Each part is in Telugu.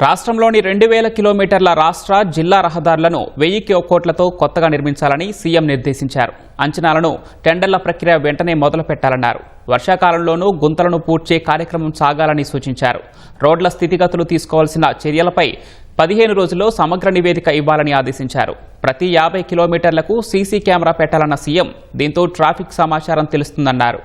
రాష్ట్రంలోని రెండు వేల కిలోమీటర్ల రాష్ట్ర జిల్లా రహదారులను వెయ్యి కోట్లతో కొత్తగా నిర్మించాలని సీఎం నిర్దేశించారు. అంచనాలను టెండర్ల ప్రక్రియ వెంటనే మొదలు పెట్టాలన్నారు వర్షాకాలంలోనూ గుంతలను పూడ్చే కార్యక్రమం సాగాలని సూచించారు. రోడ్ల స్థితిగతులు తీసుకోవాల్సిన చర్యలపై పదిహేను రోజుల్లో సమగ్ర నివేదిక ఇవ్వాలని ఆదేశించారు. ప్రతి యాభై కిలోమీటర్లకు సీసీ కెమెరా పెట్టాలన్న సీఎం దీంతో ట్రాఫిక్ సమాచారం తెలుస్తుందన్నారు.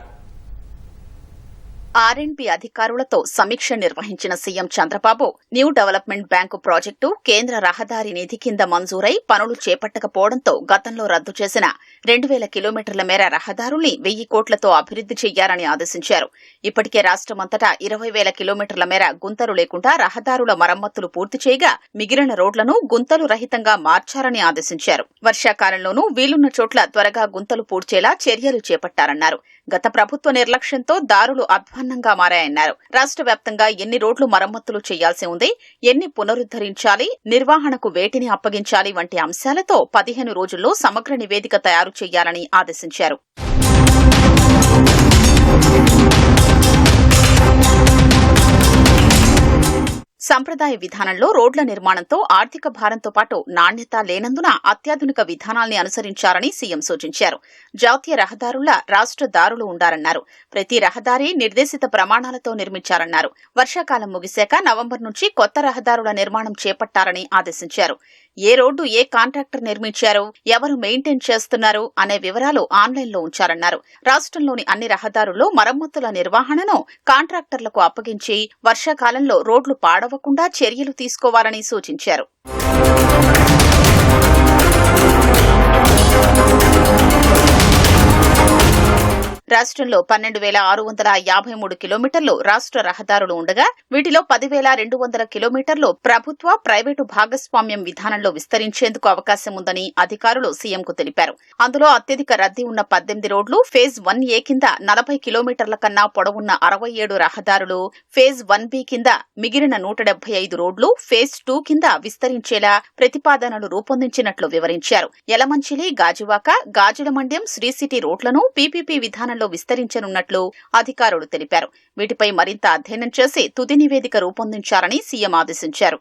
ఆర్ఎండ్బి అధికారులతో సమీక్ష నిర్వహించిన CM Chandrababu new development bank project కేంద్ర రహదారి నిధి కింద మంజూరై పనులు చేపట్టకపోవడంతో గతంలో రద్దు చేసిన రెండు వేల కిలోమీటర్ల మేర రహదారుల్ని వెయ్యి కోట్లతో అభివృద్ది చేయాలని ఆదేశించారు. ఇప్పటికే రాష్ట్రమంతటా ఇరవై వేల కిలోమీటర్ల మేర గుంతలు లేకుండా రహదారుల మరమ్మతులు పూర్తి చేయగా మిగిలిన రోడ్లను గుంతలు రహితంగా మార్చాలని ఆదేశించారు. వర్షాకాలంలోనూ వీలున్న చోట్ల త్వరగా గుంతలు పూడ్చేలా చర్యలు చేపట్టారన్నారు. గత ప్రభుత్వ నిర్లక్ష్యంతో దారులు అధ్వాన్నంగా మారాయన్నారు. రాష్ట్ర వ్యాప్తంగా ఎన్ని రోడ్లు మరమ్మతులు చేయాల్సి ఉంది ఎన్ని పునరుద్ధరించాలి నిర్వహణకు వేటిని అప్పగించాలి వంటి అంశాలతో పదిహేను రోజుల్లో సమగ్ర నివేదిక తయారు చేయాలని ఆదేశించారు. సంప్రదాయ విధానంలో రోడ్ల నిర్మాణంతో ఆర్థిక భారంతో పాటు నాణ్యత లేనందున అత్యాధునిక విధానాల్ని అనుసరించాలని సీఎం సూచించారు. జాతీయ రహదారుల రాష్ట్ర దారులు ఉండారన్నారు. ప్రతి రహదారి నిర్దేశిత ప్రమాణాలతో నిర్మించారన్నారు. వర్షాకాలం ముగిశాక నవంబర్ నుంచి కొత్త రహదారుల నిర్మాణం చేపట్టాలని ఆదేశించారు. ఏ రోడ్డు ఏ కాంట్రాక్టర్ నిర్మించారు? ఎవరు మెయింటైన్ చేస్తున్నారు? అనే వివరాలు ఆన్లైన్లో ఉంచారన్నారు. రాష్ట్రంలోని అన్ని రహదారుల్లో మరమ్మతుల నిర్వహణను కాంట్రాక్టర్లకు అప్పగించి వర్షాకాలంలో రోడ్లు పాడవకుండా చర్యలు తీసుకోవాలని సూచించారు. రాష్ట్రంలో పన్నెండు వేల ఆరు వందల యాభై మూడు కిలోమీటర్లు రాష్ట్ర రహదారులు ఉండగా వీటిలో పదివేల రెండు వందల కిలోమీటర్లు ప్రభుత్వ ప్రైవేటు భాగస్వామ్యం విధానంలో విస్తరించేందుకు అవకాశం ఉందని అధికారులు సీఎంకు తెలిపారు. అందులో అత్యధిక రద్దీ ఉన్న పద్దెనిమిది రోడ్లు ఫేజ్ వన్ ఏ కింద నలభై కిలోమీటర్ల కన్నా పొడవున్న అరవై ఏడు రహదారులు ఫేజ్ వన్ బి కింద మిగిలిన నూట డెబ్బై ఐదు రోడ్లు ఫేజ్ టూ కింద విస్తరించేలా ప్రతిపాదనలు రూపొందించినట్లు వివరించారు. యలమంచిలి గాజువాక గాజులమండ్యం శ్రీ సిటీ రోడ్లను పీపీపీ తెలంగాణలో విస్తరించనున్నట్లు అధికారులు తెలిపారు. వీటిపై మరింత అధ్యయనం చేసి తుది నివేదిక రూపొందించాలని సీఎం ఆదేశించారు.